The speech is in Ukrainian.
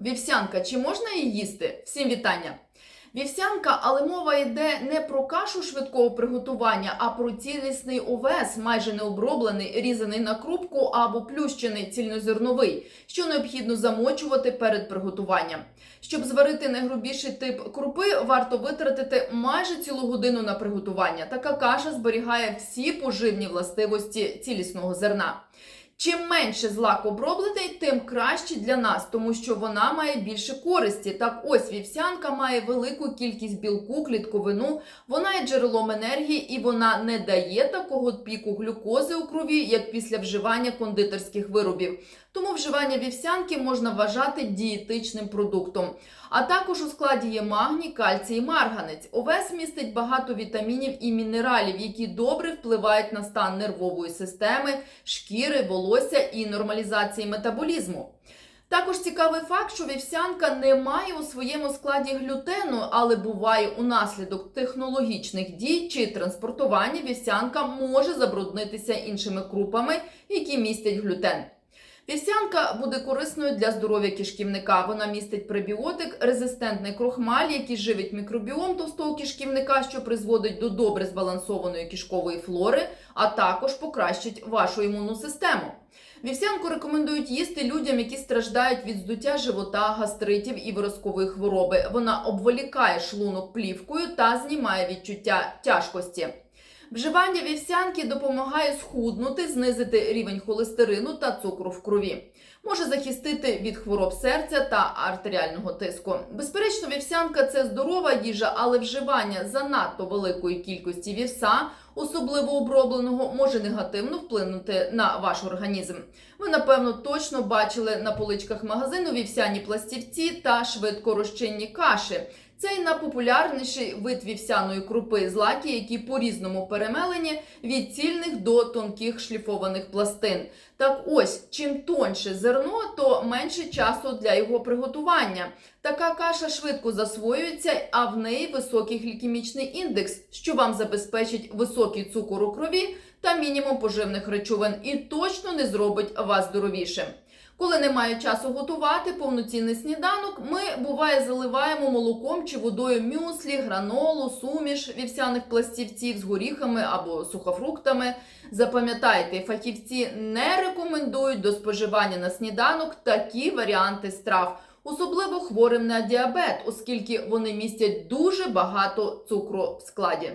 Вівсянка, чи можна її їсти? Всім вітання! Вівсянка, але мова йде не про кашу швидкого приготування, а про цілісний овес, майже не оброблений, різаний на крупку або плющений цільнозерновий, що необхідно замочувати перед приготуванням. Щоб зварити найгрубіший тип крупи, варто витратити майже цілу годину на приготування. Така каша зберігає всі поживні властивості цілісного зерна. Чим менше злак оброблений, тим краще для нас, тому що вона має більше користі. Так ось вівсянка має велику кількість білку, клітковину, вона є джерелом енергії і вона не дає такого піку глюкози у крові, як після вживання кондитерських виробів. Тому вживання вівсянки можна вважати дієтичним продуктом. А також у складі є магній, кальцій і марганець. Овес містить багато вітамінів і мінералів, які добре впливають на стан нервової системи, шкіри, волосся і нормалізації метаболізму. Також цікавий факт, що вівсянка не має у своєму складі глютену, але буває унаслідок технологічних дій чи транспортування вівсянка може забруднитися іншими крупами, які містять глютен. Вівсянка буде корисною для здоров'я кишківника. Вона містить пребіотик, резистентний крохмаль, який живить мікробіом товстого кишківника, що призводить до добре збалансованої кишкової флори, а також покращить вашу імунну систему. Вівсянку рекомендують їсти людям, які страждають від здуття живота, гастритів і виразкової хвороби. Вона обволікає шлунок плівкою та знімає відчуття тяжкості. Вживання вівсянки допомагає схуднути, знизити рівень холестерину та цукру в крові. Може захистити від хвороб серця та артеріального тиску. Безперечно, вівсянка це здорова їжа, але вживання занадто великої кількості вівса, особливо обробленого, може негативно вплинути на ваш організм. Ви, напевно, точно бачили на поличках магазину вівсяні пластівці та швидкорозчинні каші. Це й найпопулярніший вид вівсяної крупи злаки, які по-різному перемелені від цільних до тонких шліфованих пластин. Так ось, чим тоньше зерно, то менше часу для його приготування. Така каша швидко засвоюється, а в неї високий глікемічний індекс, що вам забезпечить високий цукор у крові та мінімум поживних речовин, і точно не зробить вас здоровішим. Коли немає часу готувати повноцінний сніданок, ми буває заливаємо молоком чи водою мюслі, гранолу, суміш вівсяних пластівців з горіхами або сухофруктами. Запам'ятайте, фахівці не рекомендують до споживання на сніданок такі варіанти страв, особливо хворим на діабет, оскільки вони містять дуже багато цукру в складі.